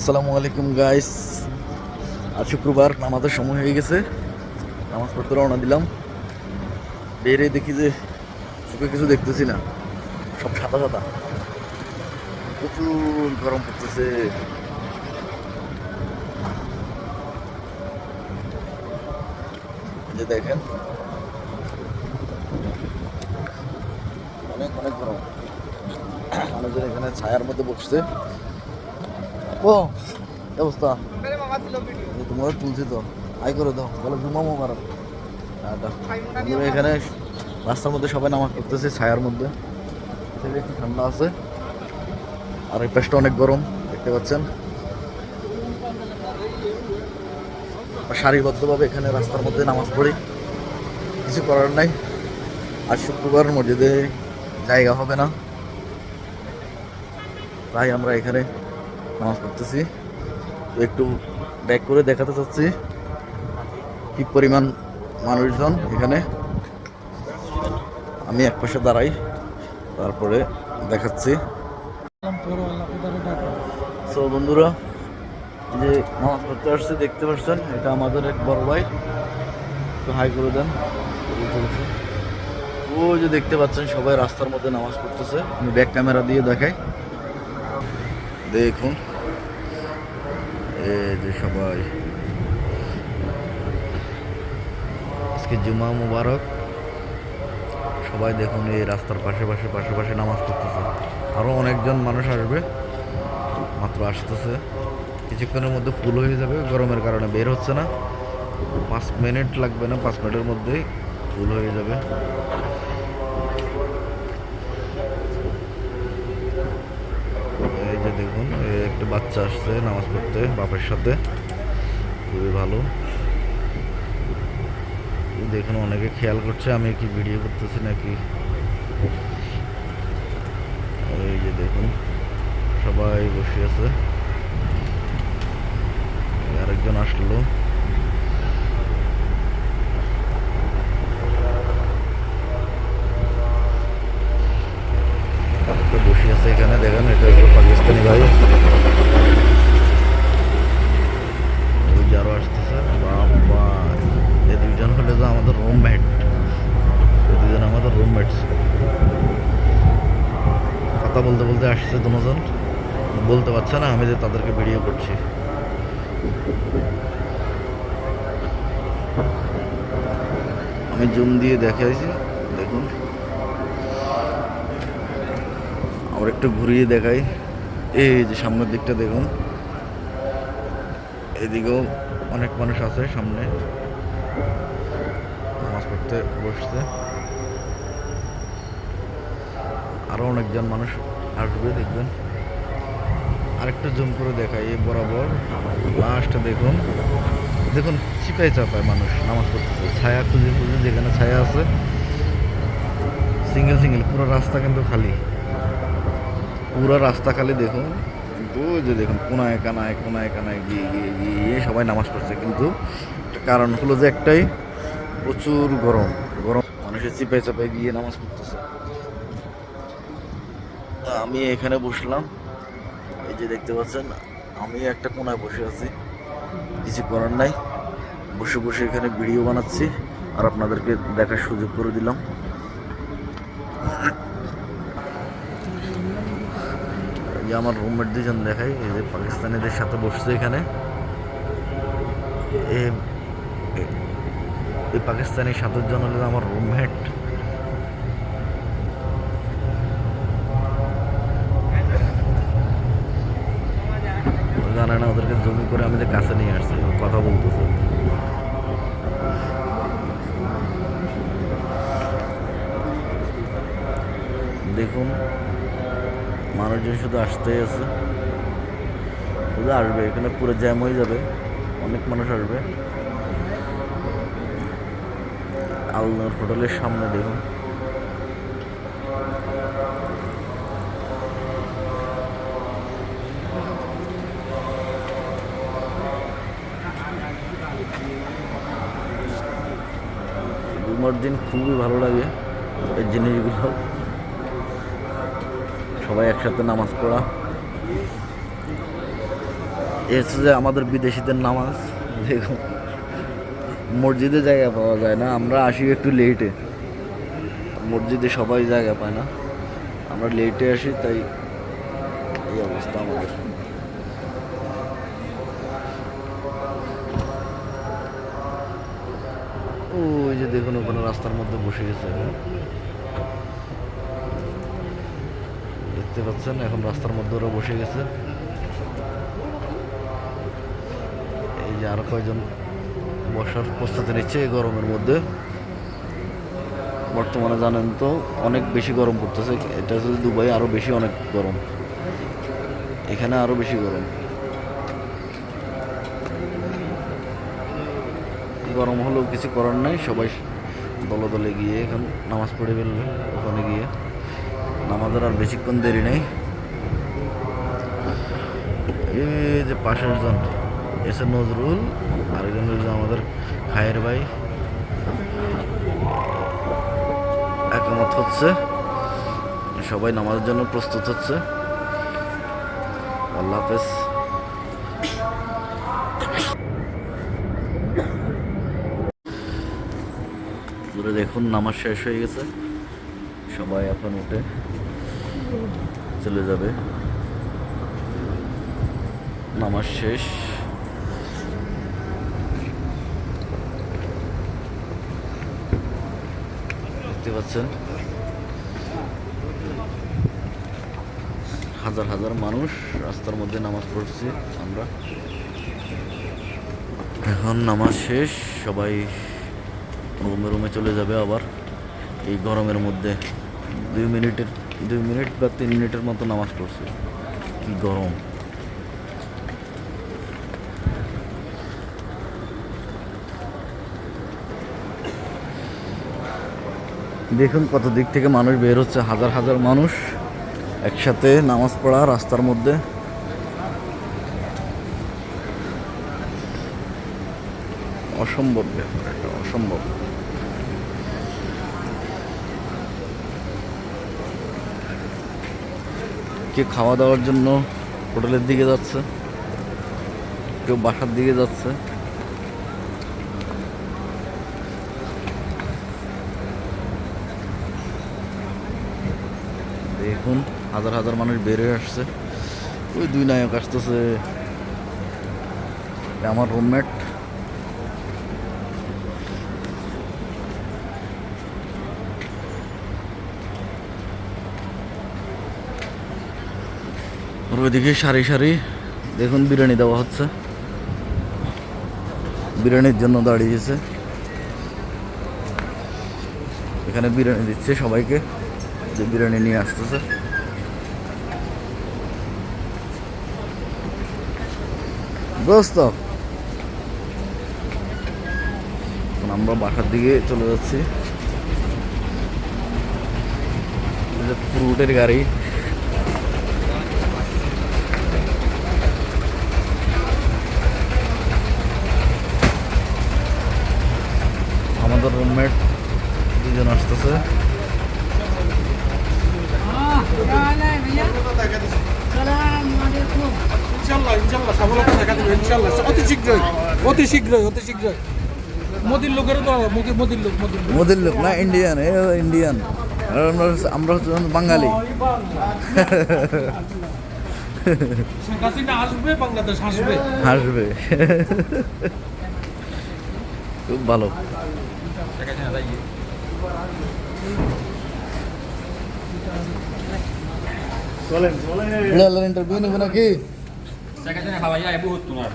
আসসালামু আলাইকুম গাইস আজ শুক্রবার, নামাজের সময় হয়ে গেছে। নামাজ পড়তে রওনা দিলাম। বেরে দেখি যে চোখে কিছু দেখতেছি না। সব সাদা সাদা। প্রচুর গরম পড়তেছে। যে দেখেন। অনেক অনেক গরম। মানুষজন এখানে ছায়ার মধ্যে বসছে। ও অবস্থা? তোমরা তুলছি তো। আই করে দাও, বলো ঘুমামো মারো। এখানে রাস্তার মধ্যে সবাই নামাজ পড়তেছে, ছায়ার মধ্যে। একটু ঠান্ডা আছে। আর এই পাশটা অনেক গরম, দেখতে পাচ্ছেন? সারিবদ্ধভাবে এখানে রাস্তার মধ্যে নামাজ পড়ি। কিছু করার নাই। আর শুক্রবার, মসজিদে জায়গা হবে না। তাই আমরা এখানে নামাজ পড়তেছি একটু ব্যাক করে দেখাতে চাচ্ছি কি পরিমাণ মানুষজন এখানে। আমি এক পাশে দাঁড়াই, তারপরে দেখাচ্ছি। সো বন্ধুরা যে নামাজ পড়তে আসছে, দেখতে পাচ্ছেন, এটা আমাদের এক বড় ভাই। একটু হাই করে দেন ও যে দেখতে পাচ্ছেন, সবাই রাস্তার মধ্যে নামাজ পড়তেছে। আমি ব্যাক ক্যামেরা দিয়ে দেখাই। দেখুন। যে সবাই। আজকে জুমা মুবারক। সবাই দেখুন এই রাস্তার পাশে পাশে পাশে পাশে নামাজ পড়তেছে। আরও অনেকজন মানুষ আসবে। মাত্র আসতেছে। কিছুক্ষণের মধ্যে ফুল হয়ে যাবে, গরমের কারণে বের হচ্ছে না। পাঁচ মিনিট লাগবে না, পাঁচ মিনিটের মধ্যেই ফুল হয়ে যাবে এই যে দেখুন একটা বাচ্চা আসছে নামাজ পড়তে, বাপের সাথে। খুবই ভালো। দেখুন অনেকে খেয়াল করছে আমি কি ভিডিও করতেছি নাকি? এই যে দেখুন, সবাই বসে আছে। আরেকজন আসলো আরেকটা বসে আছে এখানে দেখেন এটা হচ্ছে পাকিস্তানি ভাই ওই যে আরও আসতেছে বাবা এই দুইজন হলে তো আমাদের রুমমেট এই দুজন আমাদের রুমমেটস কথা বলতে বলতে আসছে দুজন। বলতে পারছে না, আমি যে তাদেরকে ভিডিও করছি। আমি জুম দিয়ে দেখাইছি, দেখুন। আবার একটু ঘুরিয়ে দেখাই। এই যে সামনের দিকটা দেখুন। এদিকেও অনেক মানুষ আছে সামনে। নামাজ পড়তে বসছে। আরও অনেকজন মানুষ আসবে, দেখবেন। আরেকটা জুম করে দেখাই, এই বরাবর। লাস্টটা দেখুন। দেখুন চিপাই চাপায় মানুষ নামাজ পড়তেছে। ছায়া খুঁজে খুঁজে যেখানে ছায়া আছে সিঙ্গেল সিঙ্গেল পুরো রাস্তা কিন্তু খালি। পুরো রাস্তা খালি দেখুন। কিন্তু যে দেখুন, কোনায় কানায় কোনায় কানায় গিয়ে গিয়ে গিয়ে সবাই নামাজ পড়ছে। কিন্তু একটা কারণ হলো যে একটাই, প্রচুর গরম। গরম, মানুষের চিপাই চাপাই গিয়ে নামাজ পড়তেছে। তা আমি এখানে বসলাম। এই যে দেখতে পাচ্ছেন, আমি একটা কোনায় বসে আছি। কিছু করার নাই। বসে বসে এখানে ভিডিও বানাচ্ছি আর আপনাদেরকে দেখার সুযোগ করে দিলাম। যে আমার রুমমেট দুজন দেখাই, এই যে পাকিস্তানিদের সাথে বসছে এখানে। এই পাকিস্তানি সাতজন হলো আমার রুমমেট জানে না ওদেরকে জমি করে আমি যে কাছে নিয়ে আসছি ও কথা বলতেছে দেখুন। মানুষজন শুধু আসতেই আছে। শুধু আসবে, এখানে পুরো জ্যাম হয়ে যাবে। অনেক মানুষ আসবে। আলনার হোটেলের সামনে দেখুন। দিন খুবই ভালো লাগে এই জিনিসগুলো। সবাই একসাথে নামাজ পড়া। এ হচ্ছে যে আমাদের বিদেশিদের নামাজ। দেখুন, মসজিদে জায়গা পাওয়া যায় না, আমরা আসি একটু লেটে মসজিদে সবাই জায়গা পায় না। আমরা লেটে আসি, তাই এই অবস্থা আমাদের। ওই যে দেখুন, ওখানে রাস্তার মধ্যে বসে গেছে এখন। দেখতে পাচ্ছেন, এখন রাস্তার মধ্যে ওরা বসে গেছে। এই যে আরও কয়জন বসার প্রস্তুতি নিচ্ছে এই গরমের মধ্যে। বর্তমানে জানেন তো, অনেক বেশি গরম পড়তেছে। এটা হচ্ছে দুবাই, আরও বেশি অনেক গরম। এখানে আরও বেশি গরম। গরম হলেও কিছু করার নাই, সবাই দলে দলে গিয়ে এখন নামাজ পড়ে ফেলবে ওখানে গিয়ে। নামাজের আর বেশিক্ষণ দেরি নেই। এই যে পাশের জন এসে নজরুল, আরেকজন আমাদের খায়ের ভাই। একমত হচ্ছে। সবাই নামাজের জন্য প্রস্তুত হচ্ছে। আল্লাহ হাফেজ। দেখুন, নামাজ শেষ হয়ে গেছে। সবাই এখন উঠে চলে যাবে। নামাজ শেষ। দেখতে পাচ্ছেন? হাজার হাজার মানুষ রাস্তার মধ্যে নামাজ পড়ছে আমরা। এখন নামাজ শেষ, সবাই রুমে রুমে চলে যাবে আবার এই গরমের মধ্যে। দুই মিনিটের, দুই মিনিট বা তিন মিনিটের মতো নামাজ পড়ছে। কি গরম। দেখুন কত দিক থেকে মানুষ বের হচ্ছে, হাজার হাজার মানুষ একসাথে নামাজ পড়া রাস্তার মধ্যে। অসম্ভব ব্যাপার এটা অসম্ভব। কেউ খাওয়া দাওয়ার জন্য হোটেলের দিকে যাচ্ছে। কেউ বাসার দিকে যাচ্ছে। দেখুন, হাজার হাজার মানুষ হয়ে আসছে। ওই দুই নায়ক আসতেছে। আমার রুমমেট ওইদিকে সারি সারি দেখুন বিরিয়ানি দেওয়া হচ্ছে। বিরিয়ানির জন্য দাঁড়িয়েছে এখানে বিরিয়ানি দিচ্ছে সবাইকে, যে বিরিয়ানি নিয়ে আসতেছে। দোস্ত আমরা বাসার দিকে চলে যাচ্ছি। ফ্রুটের গাড়ি আমাদের রুমমেট দুজন আসতেছে ইনশাল্লাহ ইনশাল্লাহ সফলতা দেখা দেবে ইনশাল্লাহ অতি শীঘ্রই অতি শীঘ্রই অতি শীঘ্রই। মোদির লোকেরও তো মোদি মোদির লোক মোদির লোক। না ইন্ডিয়ান এ ইন্ডিয়ান আমরা হচ্ছে- বাঙালি। আসবে বাংলাদেশ আসবে। হাসবে খুব ভালো। বিলালের ইন্টারভিউ নেবে নাকি? শেখ হাসিনা খাওয়াইয়া বহুত তোমার